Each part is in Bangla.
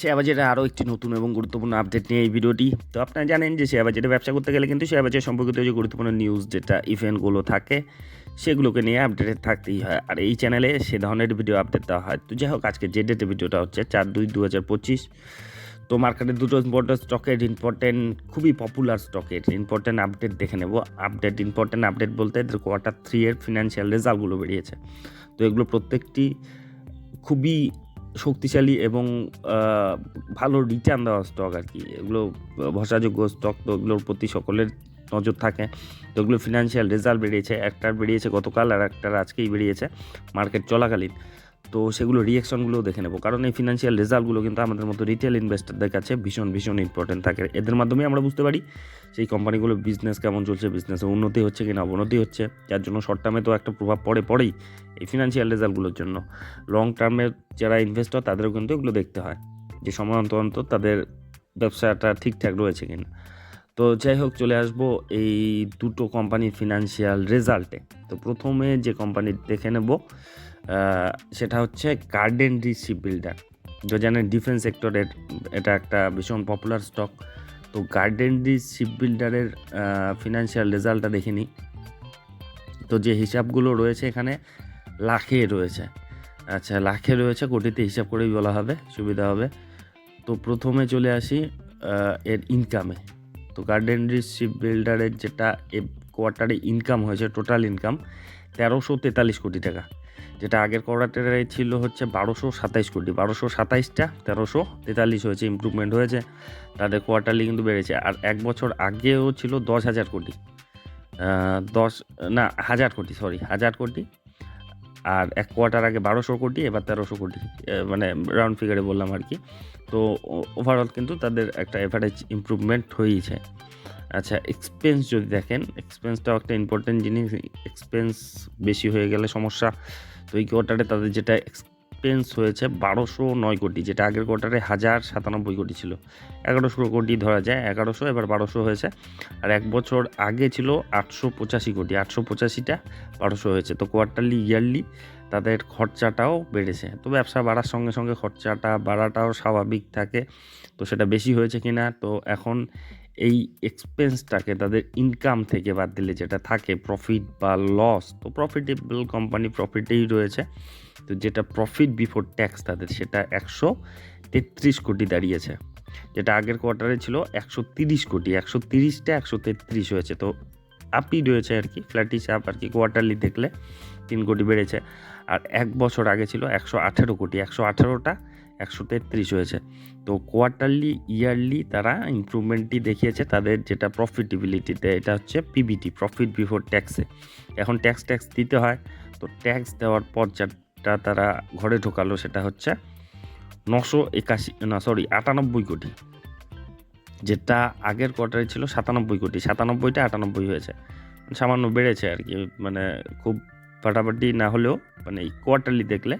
শেয়ার বাজারে আরও একটি নতুন এবং গুরুত্বপূর্ণ আপডেট নিয়ে এই ভিডিওটি। তো আপনারা জানেন যে শেয়ার বাজারে ব্যবসা করতে গেলে কিন্তু শেয়ার বাজার সম্পর্কিত যে গুরুত্বপূর্ণ নিউজ যেটা ইভেন্টগুলো থাকে, সেগুলোকে নিয়ে আপডেটেড থাকতেই হয়। আর এই চ্যানেলে সে ধরনের ভিডিও আপডেট দেওয়া হয়। তো যাই হোক আজকে যে ডেটে ভিডিওটা হচ্ছে, চার দুই দু হাজার পঁচিশ। তো মার্কেটে দুটো ইম্পর্টেন্ট স্টকের ইম্পর্টেন্ট খুবই পপুলার স্টকের ইম্পর্টেন্ট আপডেট দেখে নেব। আপডেট ইম্পর্টেন্ট আপডেট বলতে এদের কোয়ার্টার থ্রি এর ফিনান্সিয়াল রেজাল্টগুলো বেরিয়েছে। তো এগুলো প্রত্যেকটি খুবই শক্তিশালী এবং ভালো রিটার্ন দেওয়া স্টক আর কি। এগুলো ভরসাযোগ্য স্টক তো এগুলোর প্রতি সকলের নজর থাকে। তো এগুলো ফিনান্সিয়াল রেজাল্ট বেরিয়েছে, একটার বেরিয়েছে গতকাল আর একটার আজকেই বেরিয়েছে মার্কেট চলাকালীন। তো সেগুলো রিয়াকশনগুলো দেখে নেব। কারণ এই ফিনান্সিয়াল রেজাল্টগুলো কিন্তু আমাদের মতো রিটেল ইনভেস্টরদের কাছে ভীষণ ভীষণ ইম্পর্টেন্ট থাকে। এদের মাধ্যমে আমরা বুঝতে পারি সেই কোম্পানিগুলো বিজনেস কেমন চলছে বিজনেসে উন্নতি হচ্ছে কিনা, অবনতি হচ্ছে। যার জন্য শর্ট টার্মে তো একটা প্রভাব পড়ে, পড়েই এই ফিনান্সিয়াল রেজাল্টগুলোর জন্য। লং টার্মের যারা ইনভেস্টর তাদেরও কিন্তু এগুলো দেখতে হয় যে সময় অন্তর তাদের ব্যবসাটা ঠিকঠাক রয়েছে কিনা। তো যাই হোক, চলে আসব এই দুটো কোম্পানির ফিনান্সিয়াল রেজাল্টে তো প্রথমে যে কোম্পানি দেখে নেব সেটা হচ্ছে গার্ডেন রি শিপ বিল্ডার যে জানেন ডিফেন্স সেক্টরের এটা একটা ভীষণ পপুলার স্টক তো গার্ডেন রি শিপ বিল্ডারের ফিনান্সিয়াল রেজাল্টটা দেখে নিই। তো যে হিসাবগুলো রয়েছে এখানে, লাখে রয়েছে। আচ্ছা লাখে রয়েছে, কোটিতে হিসাব করেই বলা হবে, সুবিধা হবে। তো প্রথমে চলে আসি এর ইনকামে তো গার্ডেন রিচ শিপ বিল্ডারের যেটা এ কোয়ার্টারে ইনকাম হয়েছে টোটাল ইনকাম তেরোশো তেতাল্লিশ কোটি টাকা। আগের কোয়ার্টারে ছিল হচ্ছে বারোশো সাতাইশ কোটি। বারোশো সাতাইশটা, তেরোশো তেতাল্লিশ হয়েছে ইমপ্রুভমেন্ট হয়েছে। তাদের কোয়ার্টারলি কিন্তু বেড়েছে। আর এক বছর আগেও ছিল দশ হাজার কোটি। দশ, না, হাজার কোটি সরি হাজার কোটি। আর এক কোয়ার্টার আগে বারোশো কোটি, এবার তেরোশো কোটি। মানে রাউন্ড ফিগারে বললাম আর কি। তো ওভারঅল কিন্তু তাদের একটা এভারেজ ইমপ্রুভমেন্ট হয়েছে। আচ্ছা এক্সপেন্স যদি দেখেন এক্সপেন্সটাও একটা ইম্পর্টেন্ট জিনিস। এক্সপেন্স বেশি হয়ে গেলে সমস্যা। তো এই কোয়ার্টারে তাদের যেটা এক্সপেন্স হয়েছে বারোশো নয় কোটি, যেটা আগের কোয়ার্টারে হাজার সাতানব্বই কোটি ছিল। এগারোশো কোটি ধরা যায়, এগারোশো, এবার বারোশো হয়েছে। আর এক বছর আগে ছিল আটশো পঁচাশি কোটি, আটশো পঁচাশিটা বারোশো হয়েছে। তো কোয়ার্টারলি ইয়ারলি তাদের খরচাটাও বেড়েছে। তো ব্যবসা বাড়ার সঙ্গে সঙ্গে খরচাটা বাড়াটাও স্বাভাবিক থাকে। তো সেটা বেশি হয়েছে কিনা, তো এখন এই এক্সপেন্সটাকে তাদের ইনকাম থেকে বাদ দিলে যেটা থাকে প্রফিট বা লস তো প্রফিটেবল কোম্পানি প্রফিটেই রয়েছে। তো যেটা প্রফিট বিফোর ট্যাক্স তাদের, সেটা একশো তেত্রিশ কোটি দাঁড়িয়েছে। যেটা আগের কোয়ার্টারে ছিল একশো তিরিশ কোটি, একশো তিরিশটা একশো তেত্রিশ হয়েছে। তো আপই রয়েছে আর কি ফ্ল্যাটিস আপ আর কি কোয়ার্টারলি দেখলে তিন কোটি বেড়েছে। আর এক বছর আগে ছিল একশো আঠেরো কোটি, একশো আঠেরোটা একশো তেত্রিশ হয়েছে। তো কোয়ার্টারলি ইয়ারলি তারা ইমপ্রুভমেন্টই দেখিয়েছে তাদের যেটা প্রফিটেবিলিটিতে এটা হচ্ছে পিবিটি প্রফিট বিফোর ট্যাক্সে এখন ট্যাক্স ট্যাক্স দিতে হয়, তো ট্যাক্স দেওয়ার পর যেটা তারা ঘরে ঢোকালো সেটা হচ্ছে নশো একাশি, না সরি আটানব্বই কোটি। যেটা আগের কোয়ার্টারে ছিল সাতানব্বই কোটি, সাতানব্বইটা আটানব্বই হয়েছে। সামান্য বেড়েছে আর কি মানে খুব ফাটাফাটি না হলেও মানে কোয়ার্টারলি দেখলে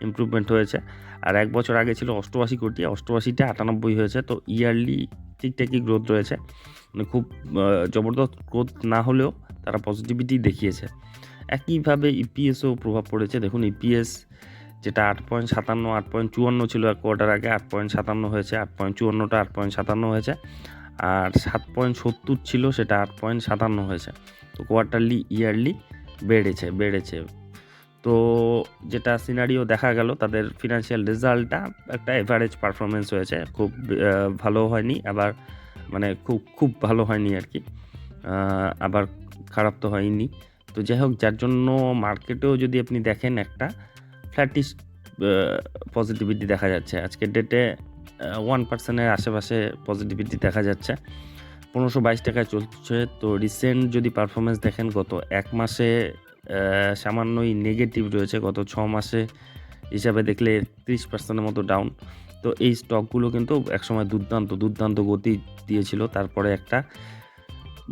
ইমপ্রুভমেন্ট হয়েছে। আর এক বছর আগে ছিল অষ্টআশি কোটি, অষ্টআশিটা আটানব্বই হয়েছে। তো ইয়ারলি ঠিকঠাকই গ্রোথ রয়েছে। মানে খুব জবরদস্ত গ্রোথ না হলেও তারা পজিটিভিটি দেখিয়েছে। একইভাবে ইপিএসও প্রভাব পড়েছে। দেখুন ইপিএস যেটা আট পয়েন্ট সাতান্ন, আট পয়েন্ট চুয়ান্ন ছিল এক কোয়ার্টার আগে, আট পয়েন্ট সাতান্ন হয়েছে, আট পয়েন্ট চুয়ান্নটা, আট পয়েন্ট সাতান্ন হয়েছে। আর সাত পয়েন্ট সত্তর ছিল, সেটা আট পয়েন্ট সাতান্ন হয়েছে। তো কোয়ার্টারলি ইয়ারলি বেড়েছে বেড়েছে। তো যেটা সিনারিও দেখা গেল, তাদের ফিনান্সিয়াল রেজাল্টটা একটা এভারেজ পারফরমেন্স হয়েছে। খুব ভালো হয়নি, আবার মানে খুব খুব ভালো হয়নি আর কি। আবার খারাপ তো হয়নি। তো যাই হোক, যার জন্য মার্কেটেও যদি আপনি দেখেন একটা ফ্ল্যাটিস পজিটিভিটি দেখা যাচ্ছে। আজকের ডেটে ওয়ান পার্সেন্টের আশেপাশে পজিটিভিটি দেখা যাচ্ছে। পনেরোশো বাইশ টাকায় চলছে। তো রিসেন্ট যদি পারফরমেন্স দেখেন, গত এক মাসে সামান্যই নেগেটিভ রয়েছে। গত ছ মাসে হিসাবে দেখলে ত্রিশ পার্সেন্টের মতো ডাউন তো এই স্টকগুলো কিন্তু একসময় দুর্দান্ত দুর্দান্ত গতি দিয়েছিল। তারপরে একটা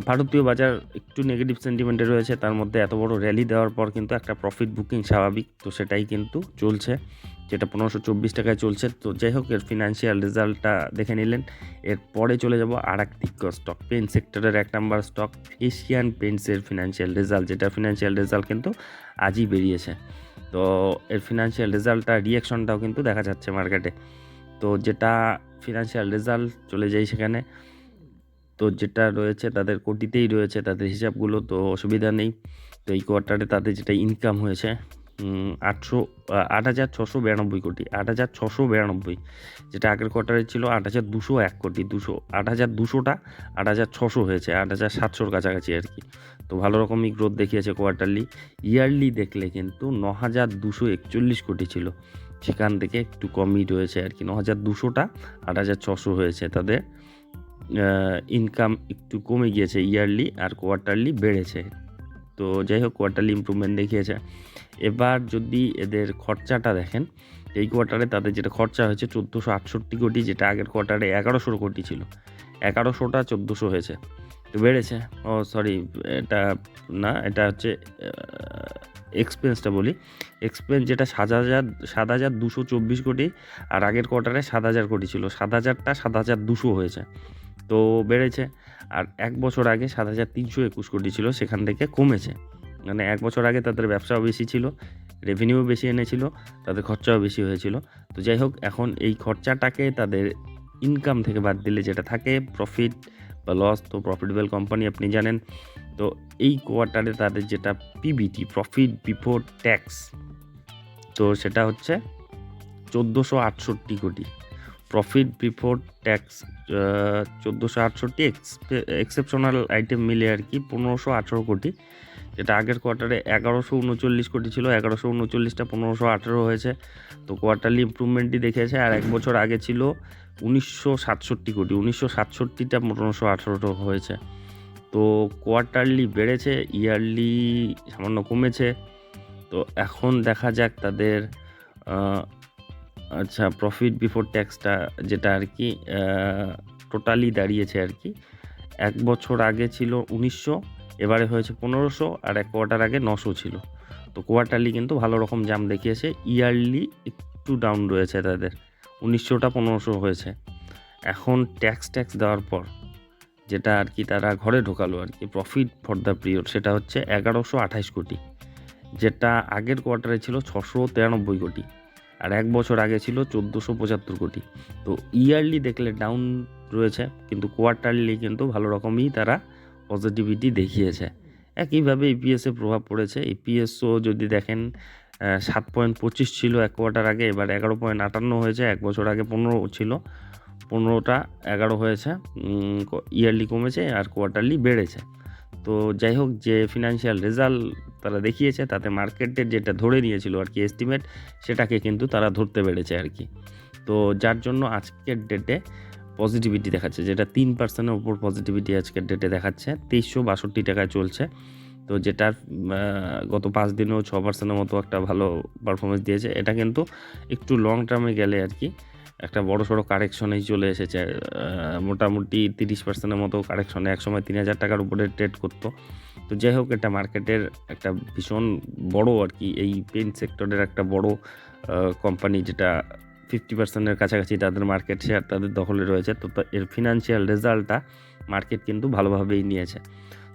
ভারতীয় বাজার একটু নেগেটিভ সেন্টিমেন্টে রয়েছে। তার মধ্যে এত বড় র্যালি দেওয়ার পর কিন্তু একটা প্রফিট বুকিং স্বাভাবিক। তো সেটাই কিন্তু চলছে। যেটা পনেরোশো চব্বিশ টাকায় চলছে। তো যাই হোক, এর ফিনান্সিয়াল রেজাল্টটা দেখে নিলেন। এর পরে চলে যাব আর এক দিগ্গজ স্টক পেন সেক্টরের এক নাম্বার স্টক এশিয়ান পেন্টসের ফিনান্সিয়াল রেজাল্ট যেটা ফিনান্সিয়াল রেজাল্ট কিন্তু আজই বেরিয়েছে। তো এর ফিনান্সিয়াল রেজাল্টটা রিয়াকশনটাও কিন্তু দেখা যাচ্ছে মার্কেটে তো যেটা ফিনান্সিয়াল রেজাল্ট চলে যায় সেখানে। তো যেটা রয়েছে, তাদের কোটিতেই রয়েছে তাদের হিসাবগুলো, তো অসুবিধা নেই। তো এই কোয়ার্টারে তাদের যেটা ইনকাম হয়েছে আটশো আট হাজার ছশো বিরানব্বই কোটি, আট হাজার ছশো বিরানব্বই, যেটা আগের কোয়ার্টারে ছিল আট হাজার দুশো এক কোটি, দুশো, আট হাজার দুশোটা আট হাজার ছশো হয়েছে, আট হাজার সাতশোর কাছাকাছি আর কি। তো ভালো রকমই গ্রোথ দেখিয়েছে কোয়ার্টারলি ইয়ারলি দেখলে কিন্তু ন হাজার দুশো একচল্লিশ কোটি ছিল। সেখান থেকে একটু কমই রয়েছে আর কি, ন হাজার দুশোটা আট হাজার ছশো হয়েছে তাদের ইনকাম একটু কমে গিয়েছে ইয়ারলি আর কোয়ার্টারলি বেড়েছে। তো যাই হোক কোয়ার্টারলি ইম্প্রুভমেন্ট দেখিয়েছে। এবার যদি এদের খরচাটা দেখেন, এই কোয়ার্টারে তাদের যেটা খরচা হয়েছে চোদ্দোশো আটষট্টি কোটি, যেটা আগের কোয়ার্টারে এগারোশো কোটি ছিল। এগারোশোটা চোদ্দোশো হয়েছে। তো বেড়েছে। ও সরি এটা না, এটা হচ্ছে এক্সপেন্সটা বলি। এক্সপেন্স যেটা সাত হাজার সাত হাজার দুশো চব্বিশ কোটি, আর আগের কোয়ার্টারে সাত হাজার কোটি ছিল। সাত হাজারটা সাত হাজার দুশো হয়েছে। তো বেড়েছে। আর এক বছর আগে সাত হাজার তিনশো একুশ কোটি ছিল, সেখান থেকে কমেছে। মানে এক বছর আগে তাদের ব্যবসাও বেশি ছিল রেভিনিউ বেশি এনেছিল, তাদের খরচাও বেশি হয়েছিল। তো যাই হোক, এখন এই খরচাটাকে তাদের ইনকাম থেকে বাদ দিলে যেটা থাকে প্রফিট বা লস তো প্রফিটেবল কোম্পানি আপনি জানেন। তো এই কোয়ার্টারে তাদের যেটা পিবিটি প্রফিট বিফোর ট্যাক্স তো সেটা হচ্ছে চোদ্দোশো আটষট্টি কোটি। প্রফিট বিফোর ট্যাক্স চোদ্দোশো আটষট্টি এক্সেপশনাল আইটেম মিলে আর কি, পনেরোশো আঠেরো কোটি। যেটা আগের কোয়ার্টারে এগারোশো উনচল্লিশ কোটি ছিল, এগারোশো উনচল্লিশটা পনেরোশো আঠেরো হয়েছে। তো কোয়ার্টারলি ইম্প্রুভমেন্টই দেখেছে, আর এক বছর আগে ছিল উনিশশো সাতষট্টি কোটি, উনিশশো সাতষট্টিটা পনেরোশো আঠেরোটা হয়েছে। তো কোয়ার্টারলি বেড়েছে ইয়ারলি সামান্য কমেছে। তো এখন দেখা যাক তাদের আচ্ছা প্রফিট বিফোর ট্যাক্সটা যেটা আর কি টোটালি দাঁড়িয়েছে আর কি। এক বছর আগে ছিল উনিশশো, এবারে হয়েছে পনেরোশো আর এক কোয়ার্টার আগে নশো ছিল। তো কোয়ার্টারলি কিন্তু ভালো রকম জাম দেখিয়েছে ইয়ারলি একটু ডাউন রয়েছে তাদের। উনিশশোটা পনেরোশো হয়েছে। এখন ট্যাক্স ট্যাক্স দেওয়ার পর যেটা আর কি তারা ঘরে ঢোকালো আর কি প্রফিট ফর দ্য পিরিয়ড সেটা হচ্ছে এগারোশো আঠাইশ কোটি। যেটা আগের কোয়ার্টারে ছিল ছশো তিরানব্বই কোটি। আর এক বছর আগে ছিল চোদ্দোশো পঁচাত্তর কোটি। তো ইয়ারলি দেখলে ডাউন রয়েছে, কিন্তু কোয়ার্টারলি কিন্তু ভালো রকমই তারা পজিটিভিটি দেখিয়েছে। একইভাবে ইপিএসে প্রভাব পড়েছে। ইপিএসও যদি দেখেন সাত পয়েন্ট পঁচিশ ছিল এক কোয়ার্টার আগে, এবার এগারো পয়েন্ট আটান্ন হয়েছে, এক বছর আগে পনেরো ছিল। পনেরোটা এগারো হয়েছে ইয়ারলি কমেছে আর কোয়ার্টারলি বেড়েছে। তো যাই হোক, যে ফিনান্সিয়াল রেজাল্ট তারা দেখিয়েছে, তাতে মার্কেটের যেটা ধরে নিয়েছিল আর কি এস্টিমেট সেটাকে কিন্তু তারা ধরতে পেরেছে আর কি। তো যার জন্য আজকের ডেটে পজিটিভিটি দেখাচ্ছে, যেটা তিন পার্সেন্টের ওপর পজিটিভিটি আজকের ডেটে দেখাচ্ছে, তেইশশো বাষট্টি টাকায় চলছে। তো যেটার গত পাঁচ দিনেও ছ পার্সেন্টের মতো একটা ভালো পারফরমেন্স দিয়েছে, এটা কিন্তু একটু লং টার্মে গেলে আর কি একটা বড় সড়ো কারেকশনেই চলে এসেছে। মোটামুটি তিরিশ পার্সেন্টের মতো কারেকশনে। একসময় তিন হাজার টাকার উপরে ট্রেড করতো। তো যাই হোক, এটা মার্কেটের একটা ভীষণ বড় আর কি, এই পেন সেক্টরের একটা বড় কোম্পানি যেটা ফিফটি পার্সেন্টের কাছাকাছি তাদের মার্কেট শেয়ার তাদের দখলে রয়েছে। তো এর ফিনান্সিয়াল রেজাল্টটা মার্কেট কিন্তু ভালোভাবেই নিয়েছে।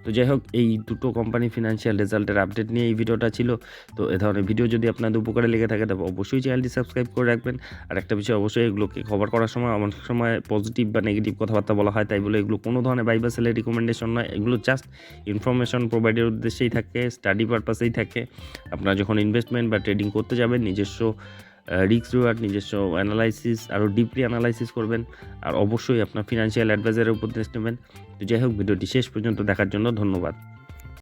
তো যাই হোক, এই দুটো কোম্পানি ফিনান্সিয়াল রেজাল্টের আপডেট নিয়ে এই ভিডিওটা ছিল। তো এ ধরনের ভিডিও যদি আপনাদের উপকারে লেগে থাকে, তবে অবশ্যই চ্যানেলটি সাবস্ক্রাইব করে রাখবেন। আর একটা বিষয় অবশ্যই, এগুলোকে কভার করার সময় অনেক সময় পজিটিভ বা নেগেটিভ কথাবার্তা বলা হয়, তাই বলে এগুলো কোনো ধরনের বাই বা সেলের রিকমেন্ডেশন নয়। এগুলো জাস্ট ইনফরমেশন প্রোভাইডের উদ্দেশ্যেই থাকে স্টাডি পারপাসেই থাকে। আপনারা যখন ইনভেস্টমেন্ট বা ট্রেডিং করতে যাবেন, নিজস্ব রিক্স রিওয়ার্ড নিজস্ব অ্যানালাইসিস আরও ডিপলি অ্যানালাইসিস করবেন। আর অবশ্যই আপনার ফিনান্সিয়াল অ্যাডভাইজারের উপদেশ নেবেন। তো যাই হোক, ভিডিওটি শেষ পর্যন্ত দেখার জন্য ধন্যবাদ।